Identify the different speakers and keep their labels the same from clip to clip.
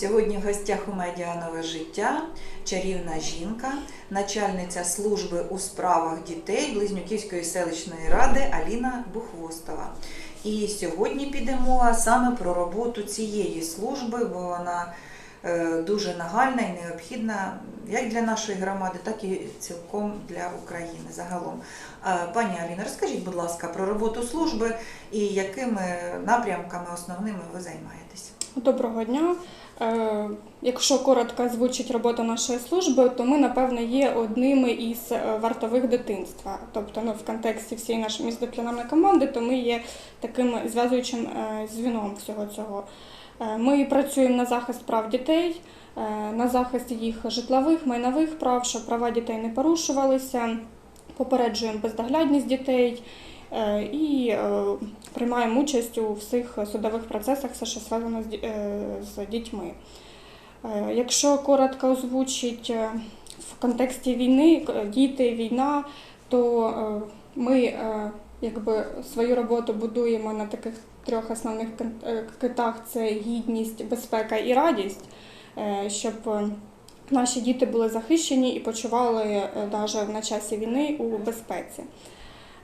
Speaker 1: Сьогодні в гостях у медіа нове життя чарівна жінка, начальниця служби у справах дітей Близнюківської селищної ради Аліна Бухвостова. І сьогодні піде мова саме про роботу цієї служби, бо вона е, дуже нагальна і необхідна як для нашої громади, так і цілком для України загалом. Е, Пані Аліна, розкажіть, будь ласка, про роботу служби і якими напрямками основними ви займаєтесь?
Speaker 2: Доброго дня. Е, Якщо коротко звучить робота нашої служби, то ми, напевно, є одними із е, вартових дитинства. Тобто, ну, в контексті всієї нашої міждисциплінарної команди, то ми є таким зв'язуючим е, звіном всього цього. Ми працюємо на захист прав дітей, на захист їх житлових, майнових прав, щоб права дітей не порушувалися, попереджуємо бездоглядність дітей. Е, і е, приймаємо участь у всіх судових процесах, все, що ді- е, з дітьми. Якщо коротко озвучить в контексті війни, діти, війна, то ми якби свою роботу будуємо на таких трьох основних китах: це гідність, безпека і радість, щоб наші діти були захищені і почували навіть на часі війни у безпеці.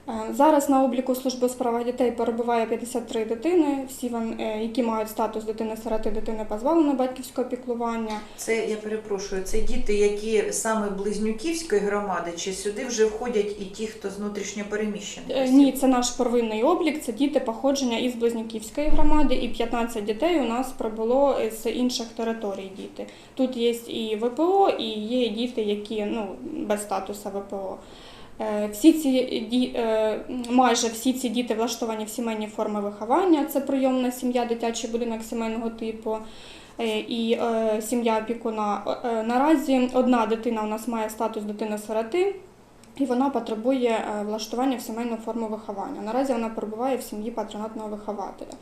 Speaker 2: Е, Зараз на обліку служби у справах дітей перебуває 53 дитини, всі вони, які мають статус дитини-сироти, дитини позбавленої батьківського піклування.
Speaker 1: Це я перепрошую, це діти, які саме близнюківської громади, чи сюди вже входять і ті, хто з внутрішньопереміщених?
Speaker 2: Е. Ні, це наш первинний облік, це діти походження із Близнюківської громади, і 15 дітей у нас прибуло з інших територій діти. Тут є і ВПО, і є діти, які ну, без статусу ВПО. Е, Всі ці е, майже всі ці діти влаштовані в сімейні форми виховання. Це прийомна сім'я, дитячий будинок сімейного типу е, і е, сім'я опікуна. Е, Наразі одна дитина у нас має статус дитини-сироти. І вона потребує е, влаштування в сімейну форму виховання. Наразі вона перебуває в сім'ї патронатного вихователя.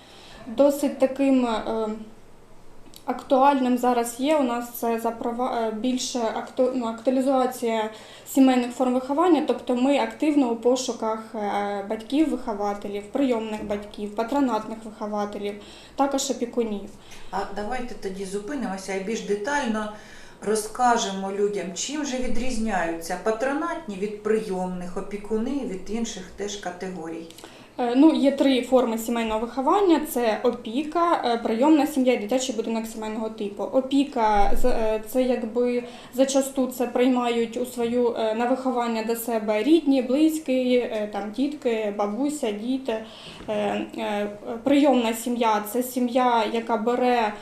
Speaker 2: Досить таким е, актуальним зараз є у нас це запрова... е, більше ну, актуалізація сімейних форм виховання, тобто ми активно у пошуках е, батьків-вихователів, прийомних батьків, патронатних вихователів, також опікунів.
Speaker 1: А давайте тоді зупинимося і більш детально розкажемо людям, чим же відрізняються патронатні від прийомних, опікуни від інших теж категорій.
Speaker 2: Е, Ну, є три форми сімейного виховання: це опіка, е, прийомна сім'я і дитячий будинок сімейного типу. Опіка е, це якби зачасту це приймають у свою на виховання до себе рідні, близькі, там дітки, бабуся, діти. Прийомна сім'я це сім'я, яка бере.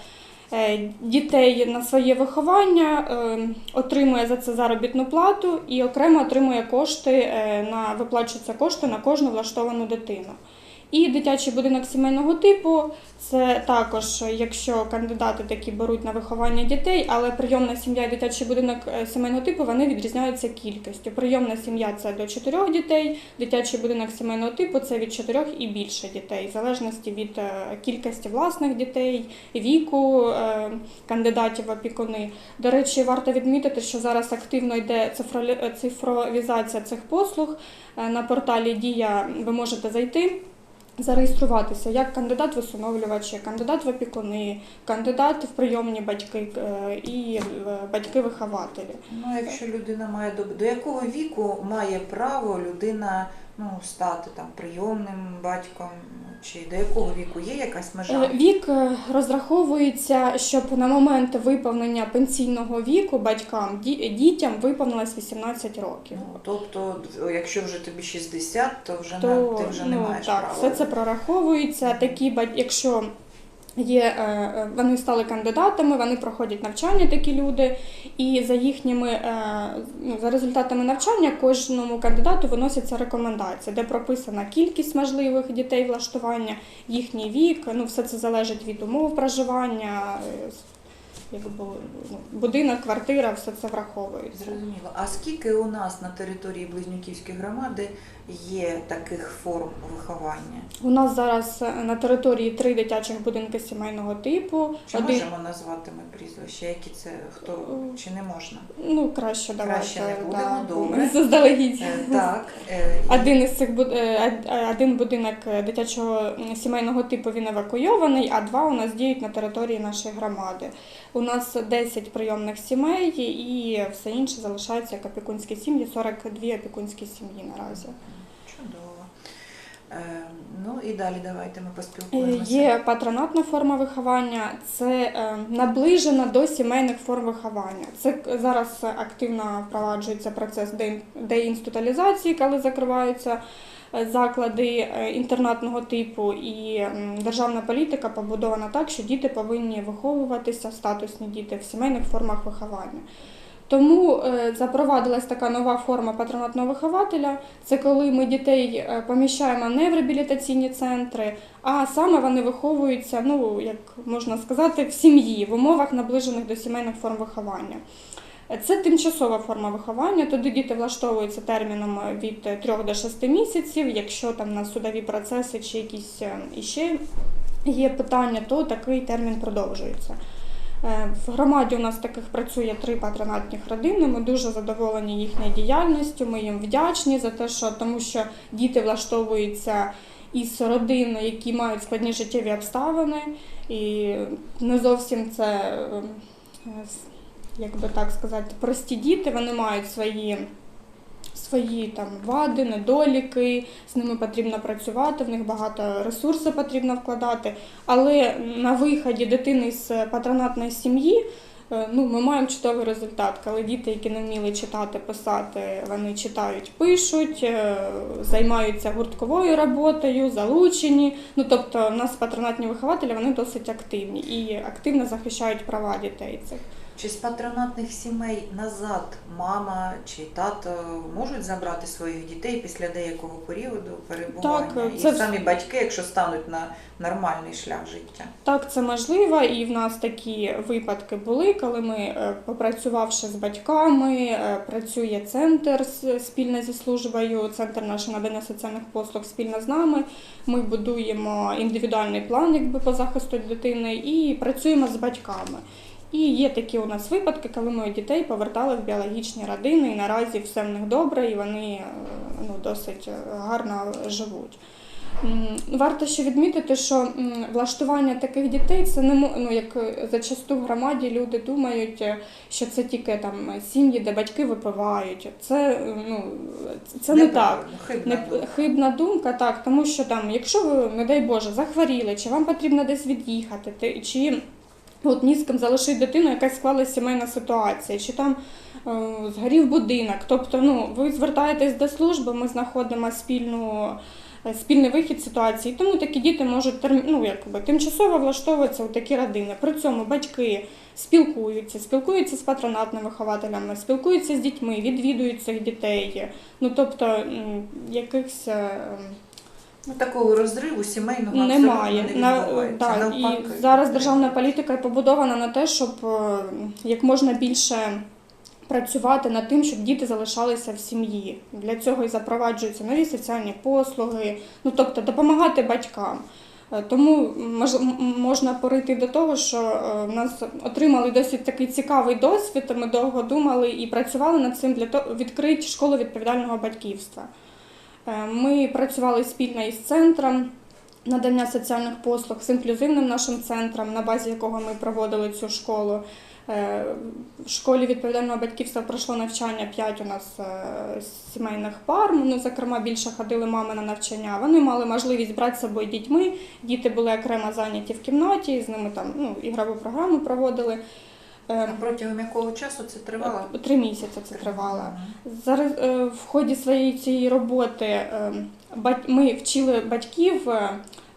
Speaker 2: Е, Дітей на своє виховання е, отримує за це заробітну плату і окремо отримує кошти е, на виплачуються кошти на кожну влаштовану дитину. І дитячий будинок сімейного типу це також, якщо кандидати такі беруть на виховання дітей, але прийомна сім'я і дитячий будинок е, сімейного типу вони відрізняються кількістю. Прийомна сім'я це до 4 дітей, дитячий будинок сімейного типу це від 4 і більше дітей, в залежності від е, кількості власних дітей, віку е, кандидатів опікуни. До речі, варто відмітити, що зараз активно йде цифровізація цих послуг. На порталі Дія ви можете зайти. Зареєструватися як кандидат в кандидат в опікуни, кандидат в прийомні батьки е, і е, батьки-вихователі.
Speaker 1: Ну, якщо людина має до, до якого віку має право людина ну, стати там прийомним батьком, чи до якого віку є якась межа?
Speaker 2: Е, Вік е, розраховується, щоб на момент виповнення пенсійного віку батькам дітям виповнилось 18 років.
Speaker 1: Ну, тобто, якщо вже тобі 60, то вже,
Speaker 2: то
Speaker 1: не, ти вже не
Speaker 2: ну,
Speaker 1: маєш
Speaker 2: так,
Speaker 1: права.
Speaker 2: все це прораховується. Такі якщо є е, е, вони стали кандидатами, вони проходять навчання, такі люди, і за їхніми е, ну, за результатами навчання кожному кандидату виносяться рекомендації, де прописана кількість можливих дітей влаштування, їхній вік. Ну все це залежить від умов проживання. Якби ну, будинок, квартира, все це враховується.
Speaker 1: Зрозуміло. А скільки у нас на території Близнюківської громади є таких форм виховання?
Speaker 2: У нас зараз е, на території три дитячих будинки сімейного типу.
Speaker 1: Чи
Speaker 2: Один,
Speaker 1: можемо назвати ми прізвища? Які це хто чи не можна?
Speaker 2: ну краще давайте.
Speaker 1: Краще не будемо,
Speaker 2: да,
Speaker 1: добре.
Speaker 2: Заздалегідь.
Speaker 1: Е, Так. е,
Speaker 2: Один із цих буд- од- один будинок дитячого сімейного типу він евакуйований, а два у нас діють на території нашої громади. У нас 10 прийомних сімей і все інше залишаються як опікунські сім'ї, 42 опікунські сім'ї наразі.
Speaker 1: Чудово. Е, ну і далі давайте ми поспілкуємося.
Speaker 2: Є патронатна форма виховання, це е, наближена до сімейних форм виховання. Це зараз активно впроваджується процес де- деінституалізації, коли закриваються заклади е, інтернатного типу, і державна політика побудована так, що діти повинні виховуватися, статусні діти в сімейних формах виховання. Тому е, запровадилась така нова форма патронатного вихователя. Це коли ми дітей е, поміщаємо не в реабілітаційні центри, а саме вони виховуються, ну як можна сказати, в сім'ї в умовах наближених до сімейних форм виховання. Е, Це тимчасова форма виховання. Туди діти влаштовуються терміном від 3 до 6 місяців. Якщо там на судові процеси чи якісь е, іще є питання, то такий термін продовжується. Е, В громаді у нас таких працює три патронатних родини. Ми дуже задоволені їхньою діяльністю. Ми їм вдячні за те, що тому що діти влаштовуються із родин, які мають складні життєві обставини, і не зовсім це, е, як би так сказати, прості діти. Вони мають свої. Свої там вади, недоліки, з ними потрібно працювати, в них багато ресурсів потрібно вкладати. Але на виході дитини з патронатної сім'ї е, ну, ми маємо чудовий результат, коли діти, які не вміли читати, писати, вони читають, пишуть, е, займаються гуртковою роботою, залучені. Ну тобто, у нас патронатні вихователі вони досить активні і активно захищають права дітей цих.
Speaker 1: Чи з патронатних сімей назад мама чи тато можуть забрати своїх дітей після деякого періоду перебування?
Speaker 2: Так,
Speaker 1: і
Speaker 2: це
Speaker 1: самі батьки, якщо стануть на нормальний шлях життя?
Speaker 2: Так, це можливо, і в нас такі випадки були, коли ми, е, попрацювавши з батьками, е, працює центр спільно зі службою, центр наше надання соціальних послуг спільно з нами. Ми будуємо індивідуальний план якби по захисту дитини і працюємо з батьками. І є такі у нас випадки, коли ми дітей повертали в біологічні родини, і наразі все в них добре, і вони е, ну, досить е, гарно живуть. Варто ще відмітити, що влаштування таких дітей це не ну, як е, зачасту в громаді люди думають, що це тільки там сім'ї, де батьки випивають. Це ну це не так.
Speaker 1: Хибна
Speaker 2: Не
Speaker 1: думка.
Speaker 2: хибна думка, так, тому що там, якщо ви, не дай Боже, захворіли, чи вам потрібно десь від'їхати, ти- чи от ні з ким залишити дитину, якась склалася сімейна ситуація, чи там е, згорів будинок. Тобто, ну, ви звертаєтесь до служби, ми знаходимо спільну. е, Спільний вихід ситуації, тому такі діти можуть терм- ну, якби, тимчасово влаштовуватися у такі родини. При цьому батьки спілкуються, спілкуються з патронатними вихователями, спілкуються з дітьми, відвідують цих дітей. Ну тобто якихось е,
Speaker 1: Ну, такого розриву сімейного
Speaker 2: немає.
Speaker 1: не
Speaker 2: На,
Speaker 1: Навпаки.
Speaker 2: і зараз державна політика і побудована на те, щоб е, як можна більше працювати над тим, щоб діти залишалися в сім'ї. Для цього і запроваджуються нові соціальні послуги, ну тобто допомагати батькам. Е, Тому можна перейти до того, що е, в нас отримали досить такий цікавий досвід. Ми довго думали і працювали над цим для того, відкрити школу відповідального батьківства. Е, Ми працювали спільно із центром надання соціальних послуг з інклюзивним нашим центром, на базі якого ми проводили цю школу. Е, В школі відповідального батьківства пройшло навчання 5 у нас е, сімейних пар. Ну, зокрема, більше ходили мами на навчання. Вони мали можливість брати з собою дітьми. Діти були окремо зайняті в кімнаті, з ними там ну, ігрову програму проводили. Е,
Speaker 1: протягом якого часу це тривало?
Speaker 2: Три місяці це тривало. Зараз е, в ході своєї цієї роботи е, ми вчили батьків,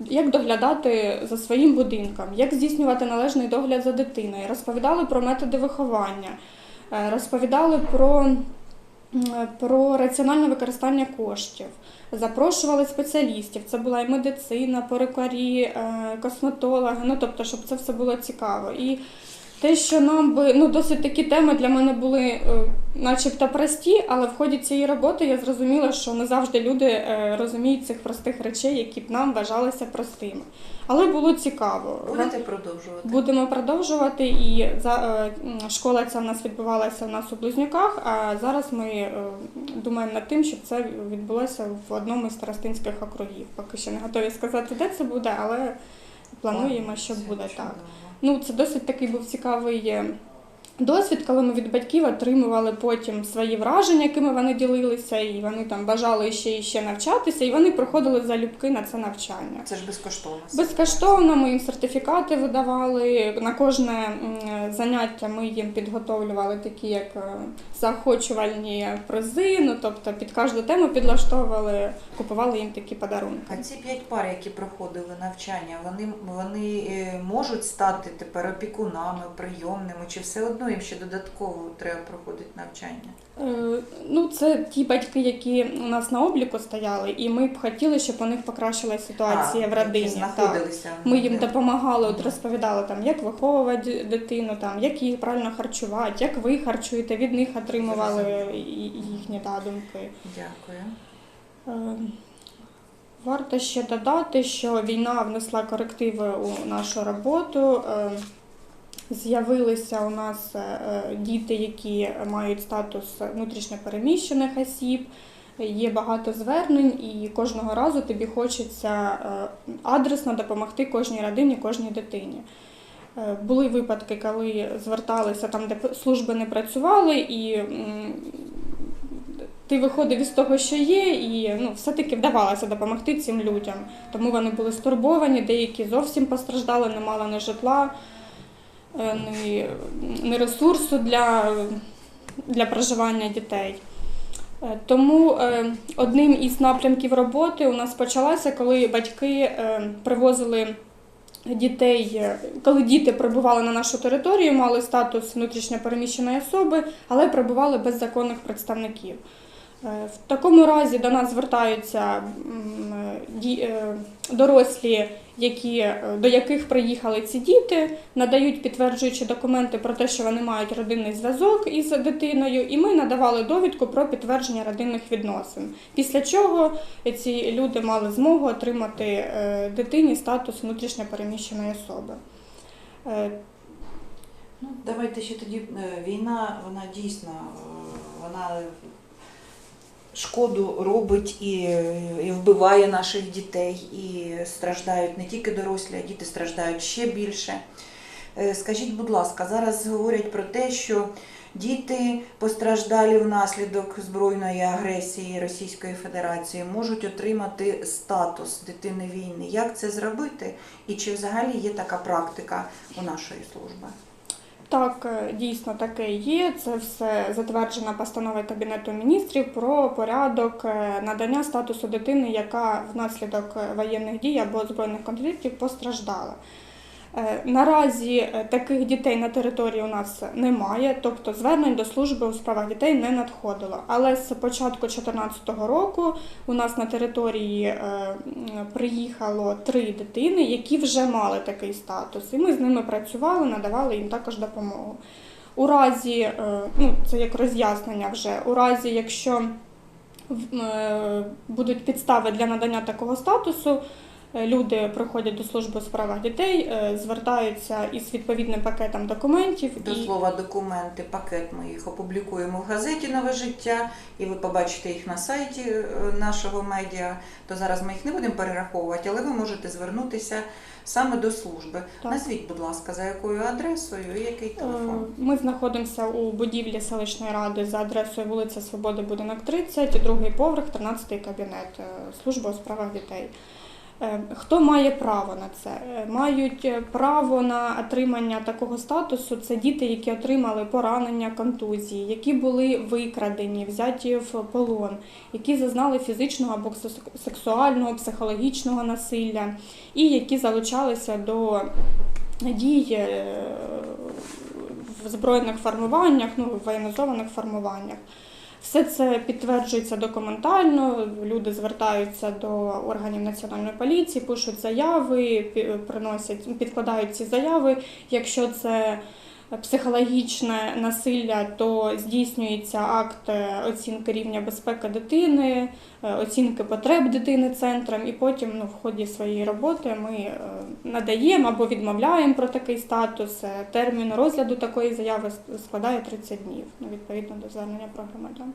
Speaker 2: як доглядати за своїм будинком, як здійснювати належний догляд за дитиною. Розповідали про методи виховання, розповідали про, про раціональне використання коштів. Запрошували спеціалістів. Це була і медицина, перукарі, косметологи. Ну тобто, щоб це все було цікаво. І те, що нам би ну досить такі теми для мене були, е, начебто прості, але в ході цієї роботи я зрозуміла, що не завжди люди е, розуміють цих простих речей, які б нам вважалися простими. Але було цікаво.
Speaker 1: Будете продовжувати?
Speaker 2: Будемо продовжувати. І за е, школа ця в нас відбувалася у нас у Близнюках. А зараз ми е, думаємо над тим, щоб це відбулося в одному із старостинських округів. Поки що не готові сказати, де це буде, але плануємо, що буде так. Ну, це досить такий був цікавий е, досвід, коли ми від батьків отримували потім свої враження, якими вони ділилися, і вони там бажали ще і ще навчатися, і вони проходили залюбки на це навчання.
Speaker 1: Це ж безкоштовно.
Speaker 2: Безкоштовно ми їм сертифікати видавали. На кожне заняття ми їм підготовлювали такі як е, заохочувальні призи. Ну тобто під кожну тему підлаштовували, купували їм такі подарунки.
Speaker 1: А ці п'ять пар, які проходили навчання, вони, вони е, можуть стати тепер опікунами, прийомними, чи все одно їм ще додатково треба проходити навчання?
Speaker 2: Е, Ну, це ті батьки, які у нас на обліку стояли, і ми б хотіли, щоб у них покращилася ситуація
Speaker 1: А,
Speaker 2: в родині.
Speaker 1: які
Speaker 2: Так. Ми їм допомагали, от розповідали там, як виховувати дитину, там, як її правильно харчувати, як ви харчуєте, від них отримували їхні да, думки.
Speaker 1: Дякую.
Speaker 2: Е, Варто ще додати, що війна внесла корективи у нашу роботу. З'явилися у нас е, е, діти, які мають статус внутрішньопереміщених осіб. Є багато звернень, і кожного разу тобі хочеться е, адресно допомогти кожній родині, кожній дитині. Були випадки, коли зверталися там, де служби не працювали, і ти виходив із того, що є, і ну, все-таки вдавалося допомогти цим людям. Тому вони були стурбовані, деякі зовсім постраждали, не мали ні житла, е, ні, ні ресурсу для, для проживання дітей. Е, Тому е, одним із напрямків роботи у нас почалася, коли батьки е, привозили дітей, коли діти прибували на нашу територію, мали статус внутрішньопереміщеної особи, але прибували без законних представників. В такому разі до нас звертаються дорослі, які, е, до яких приїхали ці діти, надають підтверджуючі документи про те, що вони мають родинний зв'язок із дитиною, і ми надавали довідку про підтвердження родинних відносин. Після чого ці люди мали змогу отримати е, дитині статус внутрішньопереміщеної особи. Е,
Speaker 1: Ну, давайте ще тоді війна, вона дійсно вона шкоду робить і, і вбиває наших дітей, і страждають не тільки дорослі, а діти страждають ще більше. Е, Скажіть, будь ласка, зараз говорять про те, що діти постраждалі внаслідок збройної агресії Російської Федерації можуть отримати статус дитини війни. Як це зробити? І чи взагалі є така практика у нашої служби?
Speaker 2: Так, е, дійсно таке є. Це все затверджена постанова Кабінету міністрів про порядок е, надання статусу дитини, яка внаслідок е, воєнних дій або збройних конфліктів постраждала. Е, Наразі е, таких дітей на території у нас немає, тобто звернень до служби у справах дітей не надходило. Але з початку 2014 року у нас на території е, приїхало три дитини, які вже мали такий статус, і ми з ними працювали, надавали їм також допомогу. У разі, ну це як роз'яснення вже, у разі, якщо будуть підстави для надання такого статусу, люди приходять до служби у справах дітей, е, звертаються із відповідним пакетом документів
Speaker 1: До слова, документи, пакет ми їх опублікуємо в газеті Нове життя, і ви побачите їх на сайті е, нашого медіа. То зараз ми їх не будемо перераховувати, але ви можете звернутися саме до служби.
Speaker 2: Так.
Speaker 1: Назвіть, будь ласка, за якою адресою і який телефон.
Speaker 2: Е, Ми знаходимося у будівлі селищної ради за адресою вулиця Свободи, будинок 30, другий поверх, 13 кабінет, е, служба у справах дітей. Е, Хто має право на це? Е, Мають е, право на отримання такого статусу. Це діти, які отримали поранення, контузії, які були викрадені, взяті в полон, які зазнали фізичного або сексуального, психологічного насилля, і які залучалися до дій в збройних формуваннях, ну, в воєнізованих формуваннях. Все це підтверджується документально. Люди звертаються до органів національної поліції, пишуть заяви, приносять, підкладають ці заяви. Якщо це психологічне насилля, то здійснюється акт е, оцінки рівня безпеки дитини, е, оцінки потреб дитини центром, і потім ну, в ході своєї роботи ми е, надаємо або відмовляємо про такий статус. Термін розгляду такої заяви складає 30 днів, ну, відповідно до звернення про громадян.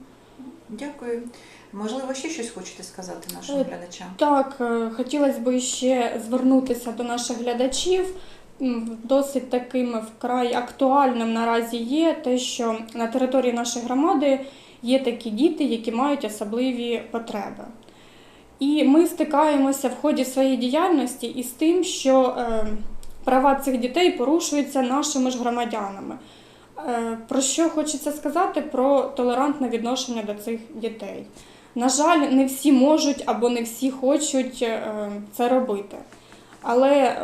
Speaker 1: Дякую. Можливо, ще щось хочете сказати нашим глядачам?
Speaker 2: Так, хотілося б ще звернутися до наших глядачів. Досить таким вкрай актуальним наразі є те, що на території нашої громади є такі діти, які мають особливі потреби. І ми стикаємося в ході своєї діяльності із тим, що е, права цих дітей порушуються нашими ж громадянами. Е, Про що хочеться сказати про толерантне відношення до цих дітей. На жаль, не всі можуть або не всі хочуть е, це робити. Але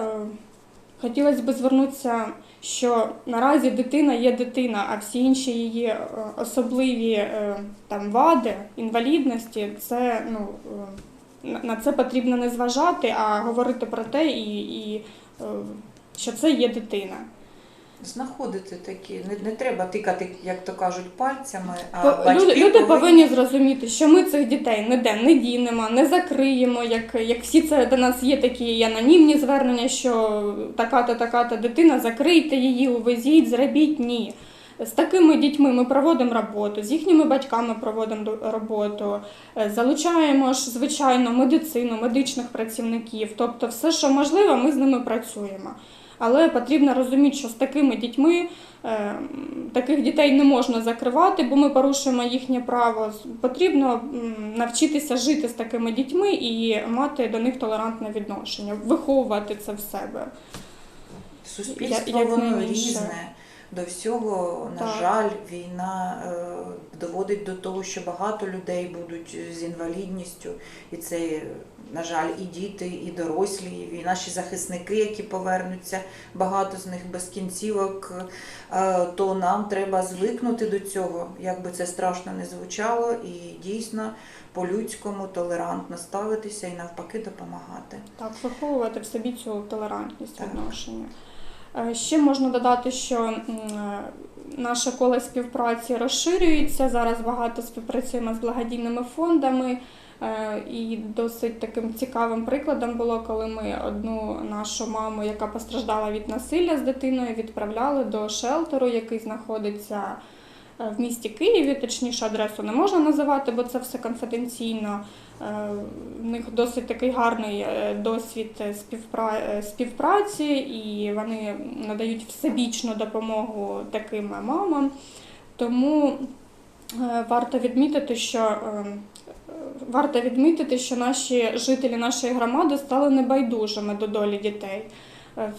Speaker 2: хотілося б звернутися, що наразі дитина є дитина, а всі інші її е, особливі е, там, вади, інвалідності, це ну, е, на- це потрібно не зважати, а говорити про те, і, і що це є дитина.
Speaker 1: Знаходити такі, не, не треба тикати, як то кажуть, пальцями, а
Speaker 2: По-
Speaker 1: батьки
Speaker 2: Люди, люди повинні зрозуміти, що ми цих дітей ніде не дінемо, не закриємо. Як, як всі це до нас є такі анонімні звернення, що така-то, така-то дитина, закрийте її, увезіть, зробіть ні. З такими дітьми ми проводимо роботу, з їхніми батьками проводимо роботу, е, залучаємо ж, звичайно, медицину, медичних працівників. Тобто, все, що можливо, ми з ними працюємо. Але потрібно розуміти, що з такими дітьми е, таких дітей не можна закривати, бо ми порушуємо їхнє право. Потрібно навчитися жити з такими дітьми і мати до них толерантне відношення, виховувати це в себе.
Speaker 1: Суспільство
Speaker 2: як
Speaker 1: воно різне. До всього, на
Speaker 2: Так.
Speaker 1: жаль, війна е, доводить до того, що багато людей будуть з інвалідністю, і це, на жаль, і діти, і дорослі, і наші захисники, які повернуться, багато з них без кінцівок. Е, то нам треба звикнути до цього, як би це страшно не звучало, і дійсно по-людському толерантно ставитися і навпаки допомагати.
Speaker 2: Так, виховувати в собі цю толерантність відношення. Е, Ще можна додати, що е, наше коло співпраці розширюється. Зараз багато співпрацюємо з благодійними фондами. Е, І досить таким цікавим прикладом було, коли ми одну нашу маму, яка постраждала від насилля з дитиною, відправляли до шелтеру, який знаходиться в місті Києві. Точніше, адресу не можна називати, бо це все конфіденційно. Е, В них досить такий гарний е, досвід е, співпра- е, співпраці, і вони надають всебічну допомогу таким мамам. Тому е, варто відмітити, що е, варто відмітити, що наші жителі нашої громади стали небайдужими до долі дітей. Е,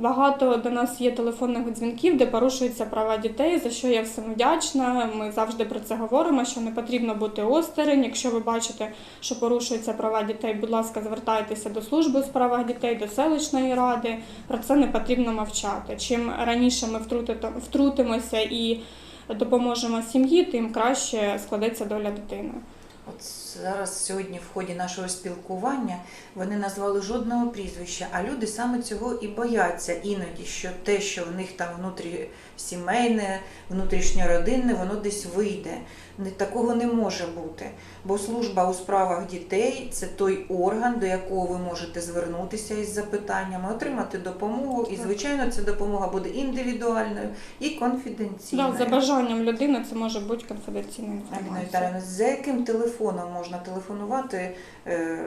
Speaker 2: Багато до нас є телефонних дзвінків, де порушуються права дітей, за що я всім вдячна. Ми завжди про це говоримо, що не потрібно бути осторонь. Якщо ви бачите, що порушуються права дітей, будь ласка, звертайтеся до служби у справах дітей, до селищної ради. Про це не потрібно мовчати. Чим раніше ми втрутимося і допоможемо сім'ї, тим краще складеться доля дитини.
Speaker 1: Зараз сьогодні в ході нашого спілкування вони назвали жодного прізвища, а люди саме цього і бояться іноді, що те, що в них там внутрі сімейне, внутрішньородинне, воно десь вийде. Такого не може бути. Бо служба у справах дітей це той орган, до якого ви можете звернутися із запитаннями, отримати допомогу. І, звичайно, ця допомога буде індивідуальною і конфіденційною.
Speaker 2: Да, за бажанням людини це може бути конфіденційна інформація.
Speaker 1: За яким телефоном можна телефонувати, е,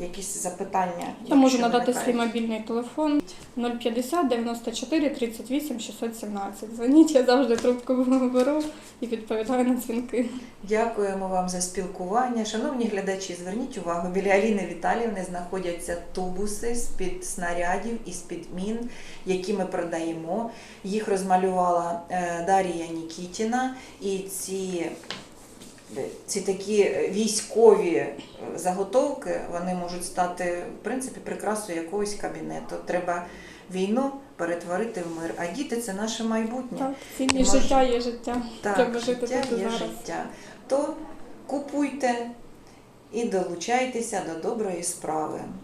Speaker 1: якісь запитання?
Speaker 2: Я можу надати свій мобільний телефон 050 94 38 617. Дзвоніть, я завжди трубку беру і відповідаю на дзвінки.
Speaker 1: Дякуємо вам за спілкування. Шановні глядачі, зверніть увагу, біля Аліни Віталіївни знаходяться тубуси з-під снарядів і з-під мін, які ми продаємо. Їх розмалювала е, Дарія Нікітіна. І ці, ці такі військові е, заготовки вони можуть стати в принципі прикрасою якогось кабінету. Треба війну перетворити в мир. А діти це наше майбутнє.
Speaker 2: Так,
Speaker 1: І
Speaker 2: цінні
Speaker 1: може-
Speaker 2: життя є життя.
Speaker 1: Так,
Speaker 2: Треба жити
Speaker 1: життя
Speaker 2: тут
Speaker 1: є
Speaker 2: зараз.
Speaker 1: життя. То купуйте і долучайтеся до доброї справи.